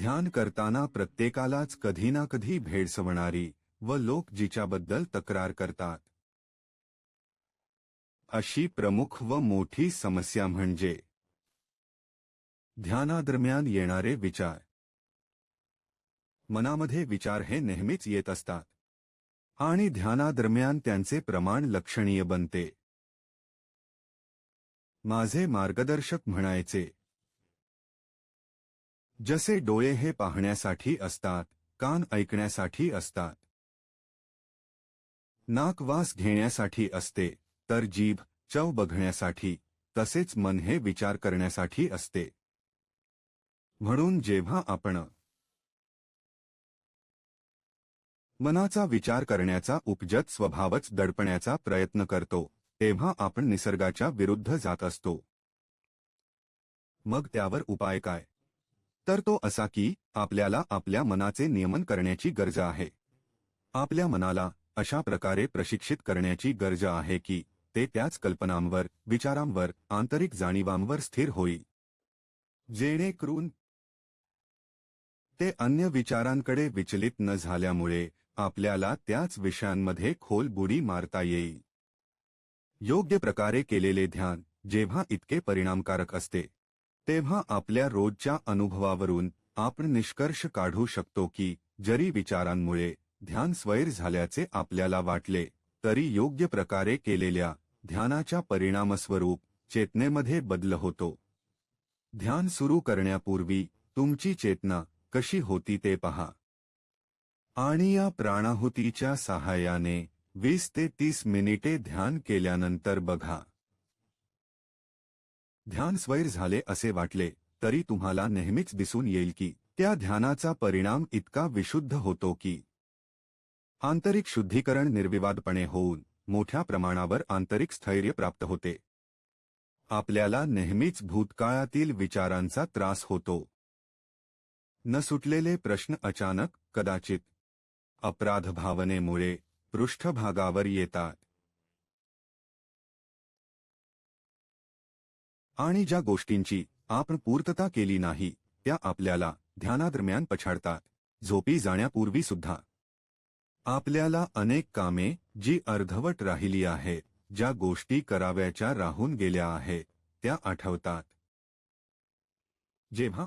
ध्यान करताना प्रत्येकालाच कधी ना कधी भेडसवणारी व लोक जिच्याबद्दल तक्रार करतात. अशी प्रमुख व मोठी समस्या म्हणजे ध्यानादरम्यान येणारे विचार. मनामध्ये विचार हे नेहमीच येत असतात. आणि ध्यानादरम्यान त्यांचे प्रमाण लक्षणीय बनते. माझे मार्गदर्शक म्हणायचे जसे डोळे हे पाहण्यासाठी असतात कान ऐकण्यासाठी असतात. नाक वास घेण्यासाठी असते तर जीभ चव बघण्यासाठी तसेच मन हे विचार करण्यासाठी असते. म्हणून जेव्हा आपण मनाचा विचार करण्याचा उपजत स्वभावच दडपण्याचा प्रयत्न करतो तेव्हा आपण निसर्गाच्या विरुद्ध जात असतो. मग त्यावर उपाय काय? तर तो असा की आपल्याला आपल्या मनाचे नियमन करण्याची गरज आहे. आपल्या मनाला अशा प्रकारे प्रशिक्षित करण्याची गरज आहे की ते त्याच कल्पनांवर विचारांवर आंतरिक जाणीवांवर स्थिर होईल. जेणेकरून ते अन्य विचारांकडे विचलित न झाल्यामुळे आपल्याला त्याच विषयांमध्ये खोल बुडी मारता येईल. योग्य प्रकारे केलेले ध्यान जेव्हा इतके परिणामकारक असते तेव्हा आपल्या रोजच्या अनुभवावरून आपण निष्कर्ष काढू शकतो की जरी विचारांमुळे ध्यान स्वैर झाल्याचे आपल्याला वाटले तरी योग्य प्रकारे केलेल्या ध्यानाच्या परिणामस्वरूप चेतनेमध्ये बदल होतो. ध्यान सुरू करण्यापूर्वी तुमची चेतना कशी होती ते पहा. आणि या प्राणाहुतीच्या सहाय्याने वीस ते तीस मिनिटे ध्यान केल्यानंतर बघा. ध्यान स्वैर झाले असे वाटले, तरी तुम्हाला नेहमीच दिसून येईल की, त्या ध्यानाचा परिणाम इतका विशुद्ध होतो की. आंतरिक शुद्धीकरण निर्विवादपणे होऊन, मोठ्या प्रमाणावर आंतरिक स्थैर्य प्राप्त होते. आपल्याला नेहमीच भूतकाळातील विचारांचा त्रास होतो. न सुटलेले प्रश्न अचानक, कदाचित अपराध भावनेमुळे पृष्ठभागावर येतात. आणि ज्या गोष्टींची आपण पूर्तता केली नाही त्या आपल्याला ध्यानादरम्यान पछाडतात. झोपी जाण्यापूर्वी सुद्धा. आपल्याला अनेक कामे जी अर्धवट राहिली आहे ज्या गोष्टी कराव्याच्या राहून गेल्या आहेत त्या आठवतात. जेव्हा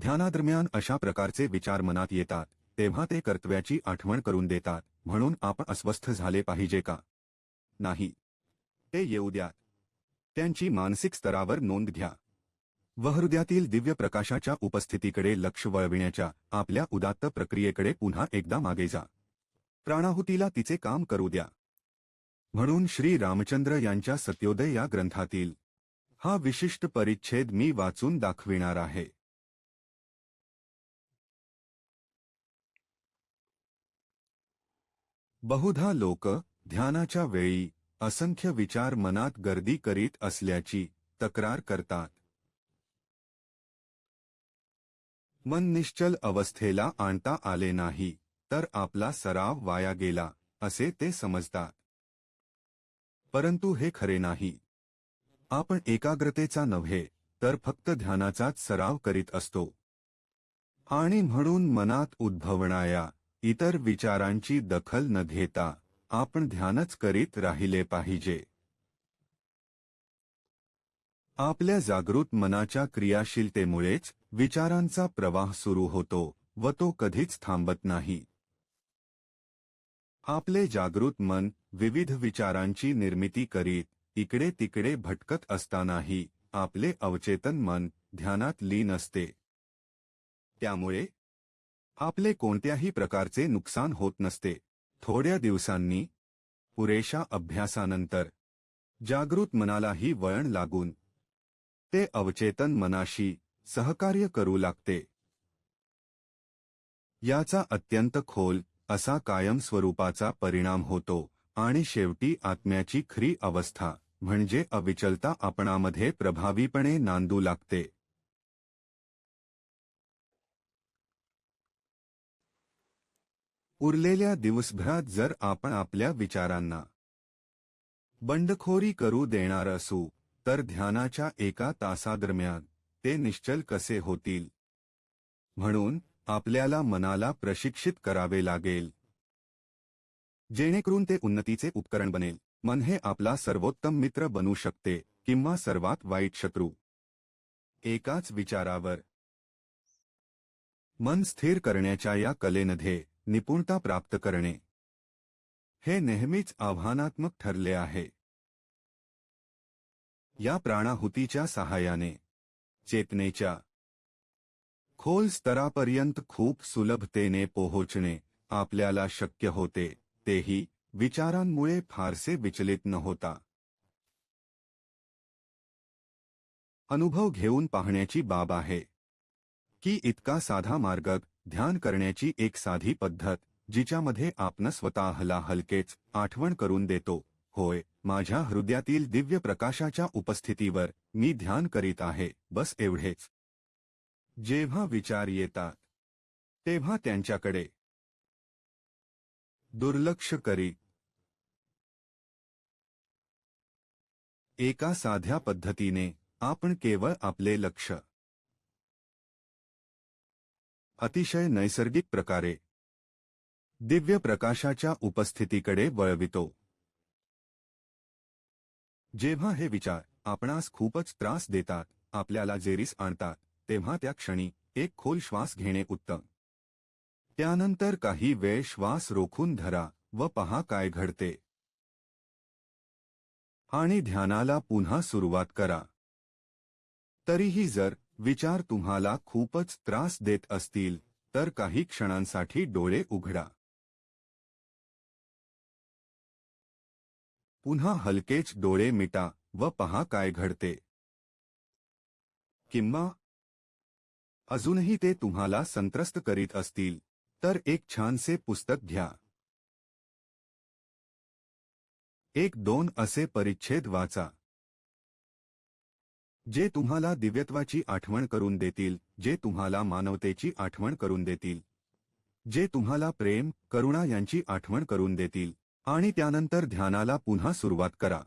ध्यानादरम्यान अशा प्रकारचे विचार मनात येतात तेव्हा ते कर्तव्याची आठवण करून देतात म्हणून आपण अस्वस्थ झाले पाहिजे का? नाही. ते येऊ द्या त्यांची मानसिक स्तरावर नोंद घ्या. वहृद्यातील दिव्य प्रकाशाच्या उपस्थितीकडे लक्ष वळविण्याच्या आपल्या उदात्त प्रक्रियेकडे पुन्हा एकदा मागे जा. प्राणाहुतीला तिचे काम करू द्या. म्हणून श्री रामचंद्र यांच्या सत्योदय या ग्रंथातील हा विशिष्ट परिच्छेद मी वाचून दाखविणार आहे. बहुधा लोक ध्यानाच्या वेळी असंख्य विचार मनात गर्दी करीत असल्याची तक्रार करतात. मन निश्चल अवस्थेला आणता आले नाही तर आपला सराव वाया गेला असे ते समजतात. परंतु हे खरे नाही. आपण एकाग्रतेचा नव्हे तर फक्त ध्यानाचाच सराव करीत असतो. आणि म्हणून मनात उद्भवणाया इतर विचारांची दखल न घेता आपण ध्यानच करीत राहिले पाहिजे. आपल्या जागृत मनाच्या क्रियाशीलतेमुळेच विचारांचा प्रवाह सुरू होतो व तो कधीच थांबत नाही. आपले जागृत मन विविध विचारांची निर्मिती करीत इकडे तिकडे भटकत असतानाही आपले अवचेतन मन ध्यानात लीन असते. त्यामुळे आपले कोणत्याही प्रकारचे नुकसान होत नसते. थोड्या दिवसांनी पुरेशा अभ्यासानंतर जागृत मनालाही वळण लागून ते अवचेतन मनाशी सहकार्य करू लागते. याचा अत्यंत खोल असा कायम स्वरूपाचा परिणाम होतो आणि शेवटी आत्म्याची खरी अवस्था म्हणजे अविचलता आपणामध्ये प्रभावीपणे नांदू लागते. उरलेल्या दिवसभरात जर आपण आपल्या विचारांना बंडखोरी करू देणार असू तर ध्यानाच्या एका तासादरम्यान ते निश्चल कसे होतील? म्हणून आपल्याला मनाला प्रशिक्षित करावे लागेल. जेणेकरून ते उन्नतीचे उपकरण बनेल. मन हे आपला सर्वोत्तम मित्र बनू शकते किंवा सर्वात वाईट शत्रू. एकाच विचारावर. मन स्थिर करण्याच्या या कलेमध्ये निपुणता प्राप्त करणे. हे नेहमीच आव्हानात्मक ठरले आहे. या प्राणाहुतीच्या सहाय्याने, चेतनेच्या खोल स्तरापर्यंत खूप सुलभतेने पोहोचणे आपल्याला शक्य होते, तेही विचारांमुळे फारसे विचलित न होता. अनुभव घेऊन पाहण्याची बाब आहे. की इतका साधा मार्ग ध्यान करण्याची एक साधी पद्धत जिच्यामध्ये आपण स्वतःला हलकेच आठवण करून देतो. होय माझ्या हृदयातील दिव्य प्रकाशाच्या उपस्थितीवर मी ध्यान करीत आहे बस एवढेच. जेव्हा विचार येतात तेव्हा त्यांच्याकडे दुर्लक्ष करी. एका साध्या पद्धतीने आपण केवळ आपले लक्ष अतिशय नैसर्गिक प्रकारे. दिव्य प्रकाशाच्या उपस्थितीकडे वळवितो. जेव्हा हे विचार आपणास खूपच त्रास देतात आपल्याला जेरीस आणतात तेव्हा त्या क्षणी एक खोल श्वास घेणे उत्तम. त्यानंतर काही वेळ श्वास रोखून धरा व पहा काय घडते. आणि ध्यानाला पुन्हा सुरुवात करा. तरीही जर विचार तुम्हाला खूपच त्रास देत असतील, तर काही क्षणांसाठी डोळे उघडा. पुन्हा हलकेच डोळे मिटा व पहा काय घडते. किंवा, अजूनही ते तुम्हाला संत्रस्त करीत असतील, तर एक छानसे पुस्तक घ्या. एक दोन असे परिच्छेद वाचा. जे तुम्हाला दिव्यत्वाची आठवण करून देतील जे तुम्हाला मानवतेची आठवण करून देतील. जे तुम्हाला प्रेम करुणा यांची आठवण करून देतील. आणि त्यानंतर ध्यानाला पुन्हा सुरुवात करा.